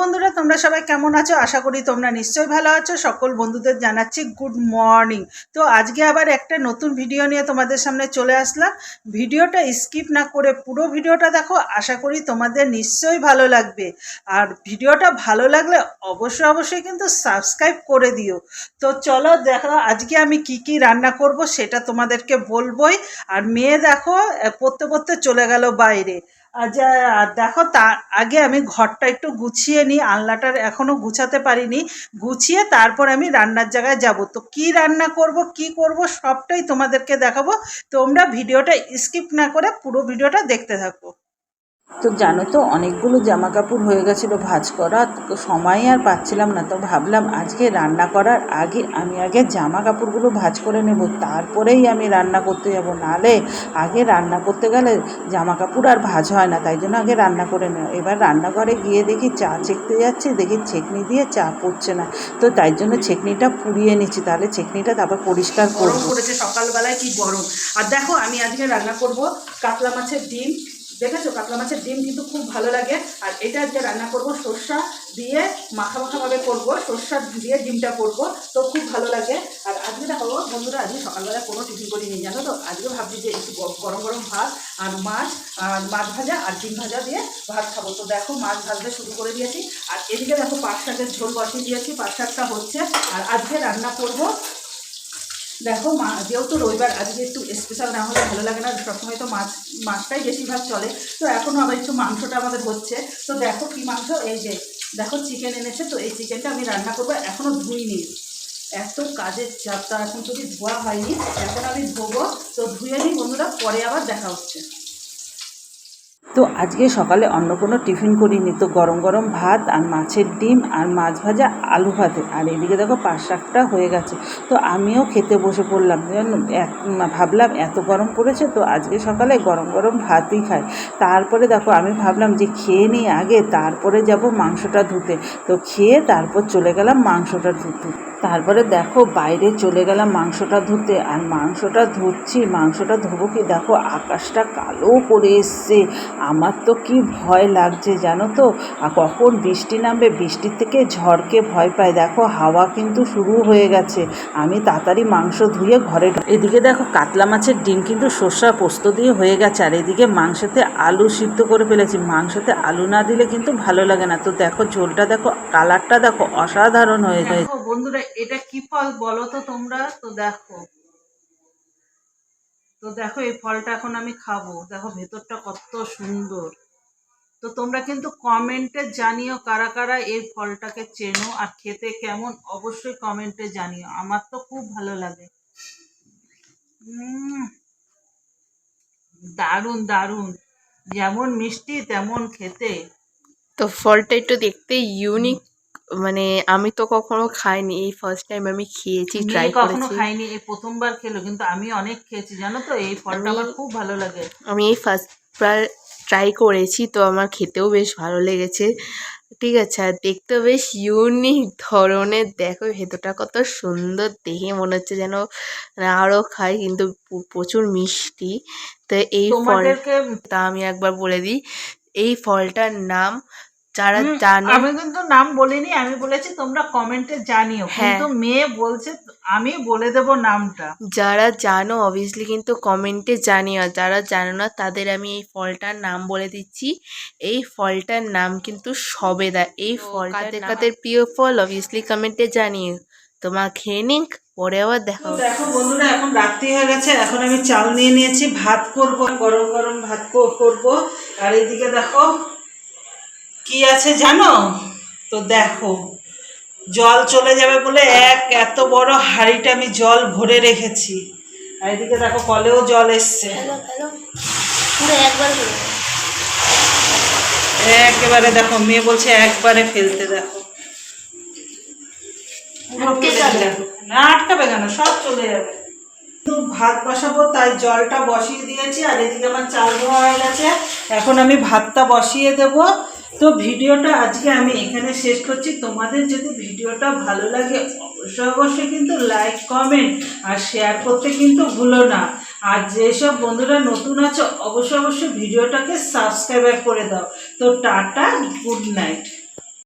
বন্ধুরা, তোমরা সবাই কেমন আছো? আশা করি তোমরা নিশ্চয়ই ভালো আছো। সকল বন্ধুদের জানাচ্ছি গুড মর্নিং। তো আজকে আবার একটা নতুন ভিডিও নিয়ে তোমাদের সামনে চলে আসলাম। ভিডিওটা স্কিপ না করে পুরো ভিডিওটা দেখো, আশা করি তোমাদের নিশ্চয়ই ভালো লাগবে। আর ভিডিওটা ভালো লাগলে অবশ্যই অবশ্যই কিন্তু সাবস্ক্রাইব করে দিও। তো চলো দেখো, আজকে আমি কি কি রান্না করব সেটা তোমাদেরকে বলবোই। আর মেয়ে দেখো পড়তে পড়তে চলে গেল বাইরে। যা- দেখো, তার আগে আমি ঘরটা একটু গুছিয়ে নিই আনলাটার এখনও গুছাতে পারিনি। গুছিয়ে তারপর আমি রান্নার জায়গায় যাব। তো কি রান্না করব, কি করব, সবটাই তোমাদেরকে দেখাবো। তোমরা ভিডিওটা স্কিপ না করে পুরো ভিডিওটা দেখতে থাকো। তো জানো তো অনেকগুলো জামা কাপড় হয়ে গেছিল ভাজ করা তো সময় আর পাচ্ছিলাম না তো ভাবলাম আজকে রান্না করার আগে আমি আগে জামা কাপড়গুলো ভাজ করে নেব তারপরেই আমি রান্না করতে যাব নালে আগে রান্না করতে গেলে জামা কাপড় আর ভাজ হয় না তাই জন্য আগে রান্না করে নেব এবার রান্নাঘরে গিয়ে দেখি চা চেকতে যাচ্ছি দেখি ছেকনি দিয়ে চা পড়ছে না তো তাই জন্য ছেকনিটা পুড়িয়ে নিচ্ছি তাহলে ছেকনিটা তারপর পরিষ্কার করব। করেছে সকালবেলায় কি গরম। আর দেখো আমি আজকে রান্না করব কাতলা মাছের ডিম দেখেছ কাতলা মাছের ডিম কিন্তু খুব ভালো লাগে। আর এটা আজকে রান্না করব সর্ষা দিয়ে মাখা মাখাভাবে করব, সর্ষা দিয়ে ডিমটা করব, তো খুব ভালো লাগে। আর আজকে দেখো বন্ধুরা, আজকে সকালবেলা কোনো টিফিন করিনি, জানো তো? আজকে ভাবছি যে একটু গরম গরম ভাত আর মাছ আর মাছ ভাজা আর ডিম ভাজা দিয়ে ভাত খাব। তো দেখো মাছ ভাজতে শুরু করে দিয়েছি। আর এদিকে দেখো পাট শাকের ঝোল বসিয়ে দিয়েছি, পাট শাকটা হচ্ছে। আর আজকে রান্না করব দেখো, মা, যেহেতু রবিবার, আজকে একটু স্পেশাল না হলে ভালো লাগে না, সবসময় তো মাছ, মাছটাই বেশিরভাগ চলে। তো এখনও আবার একটু মাংসটা আমাদের হচ্ছে। তো দেখো কি মাংস, এই যে, দেখো চিকেন এনেছে, তো এই চিকেনটা আমি রান্না করব এখনও ধুইনি। এত কাজের চাপ তার এখন যদি ধোয়া হয়নি, এখন আমি ধোবো, তো ধুয়ে নিই বন্ধুরা, পরে আবার দেখা হচ্ছে। তো আজকে সকালে অন্য কোনো টিফিন করিনি। তো গরম গরম ভাত আর মাছের ডিম আর মাছ ভাজা আলু ভাতে। আর এদিকে দেখো পাঁচ শাকটা হয়ে গেছে। তো আমিও খেতে বসে পড়লাম। ভাবলাম এত গরম পড়েছে তো আজকে সকালে গরম গরম ভাতই খাই। তারপরে দেখো আমি ভাবলাম যে খেয়ে নিই আগে, তারপরে যাব মাংসটা ধুতে। তো খেয়ে তারপর চলে গেলাম মাংসটা ধুতে। তারপরে দেখো বাইরে চলে গেলাম মাংসটা ধুতে আর মাংসটা ধুচ্ছি মাংসটা ধোবো কি? দেখো আকাশটা কালো করে এসছে। আমার তো কি ভয় লাগছে জানো তো? আর কখন বৃষ্টি নামবে? বৃষ্টির থেকে ঝড়কে ভয় পাই। দেখো হাওয়া কিন্তু শুরু হয়ে গেছে। আমি তাড়াতাড়ি মাংস ধুয়ে ঘরে এদিকে দেখো কাতলা মাছের ডিম কিন্তু সর্ষা পোস্ত দিয়ে হয়ে গেছে। আর এদিকে মাংসতে আলু সিদ্ধ করে ফেলেছি। মাংসতে আলু না দিলে কিন্তু ভালো লাগে না। তো দেখো ঝোলটা দেখো কালারটা দেখো অসাধারণ হয়ে যায় বন্ধুরা এটা কি ফল বলো তো তোমরা? তো দেখো। তো দেখো, এই ফলটা এখন আমি খাব। দেখো, ভেতরটা কত সুন্দর। তো তোমরা কিন্তু কমেন্টে জানিও কারা কারা এই ফলটাকে চেনো আর খেতে কেমন। অবশ্যই কমেন্টে জানিও। আমার তো খুব ভালো লাগে। দারুণ দারুণ। যেমন মিষ্টি, তেমন খেতে। তো ফলটা একটু দেখতে ইউনিক মানে আমি তো কখনো খাইনি এই ফার্স্ট টাইম আমি খেয়েছি ট্রাই মেয়ে কখনো খাইনি এই প্রথমবার খেলো কিন্তু আমি অনেক খেয়েছি জানো তো? এই ফলটা আমার খুব ভালো লাগে। আমি এই ফার্স্টবার ট্রাই করেছি তো আমার খেতেও বেশ ভালো লেগেছে। ঠিক আছে আর দেখতেও বেশ ইউনিক ধরনের দেখো ভেতরটা কত সুন্দর দেখে মনে হচ্ছে যেন আরও খাই কিন্তু প্রচুর মিষ্টি। তো এই ফল তা আমি একবার বলে দিই এই ফলটার নাম যারা জানে আমি কিন্তু নাম বলিনি আমি বলেছি তোমরা কমেন্টে জানিও। হ্যাঁ। কিন্তু মেয়ে বলছে আমি বলে দেব নামটা। যারা জানো অবভিয়াসলি কিন্তু কমেন্টে জানিও। যারা জানো না তাদের আমি এই ফলটার নাম বলে দিচ্ছি। এই ফলটার নাম কিন্তু সবেদা। এই ফলটা কাদের কাদের প্রিয় ফল অবভিয়াসলি কমেন্টে জানিও। তোমার খেয়ে নিক পরে আবার দেখা। দেখো বন্ধুরা এখন রাত্রি হয়ে গেছে এখন আমি চাল নিয়ে নিয়েছি। ভাত করব গরম গরম ভাত কর- করব। আর এইদিকে দেখো কি আছে জানো? তো দেখো জল চলে যাবে বলে এক এত বড় হাঁড়িটা আমি জল ভরে রেখেছি। আর এদিকে দেখো কলেও জল এসছে। একেবারে দেখো মেয়ে বলছে একবারে ফেলতে দেখো। না আটকাবে কেন? সব চলে যাবে। ভাত বসাবো তাই জলটা বসিয়ে দিয়েছি। আর এদিকে আমার চাল ধোয়া হয়ে গেছে। এখন আমি ভাতটা বসিয়ে দেব। তো ভিডিওটা আজকে আমি এখানে শেষ করছি। তোমাদের যদি ভিডিওটা ভালো লাগে অবশ্যই অবশ্যই কিন্তু লাইক কমেন্ট আর শেয়ার করতে কিন্তু ভুলো না। আর যেসব বন্ধুরা নতুন আছে, অবশ্যই অবশ্যই ভিডিওটাকে সাবস্ক্রাইব করে দাও। তো টাটা গুড নাইট